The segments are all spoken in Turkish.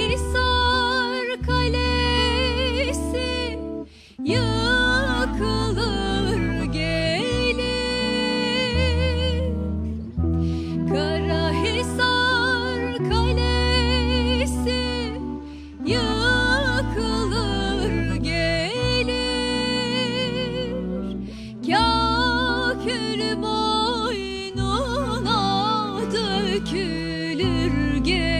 Hisar kalesi yakılır gelir Kara kalesi yakılır gelir Kâkül boynuna dökülür gelir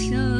想。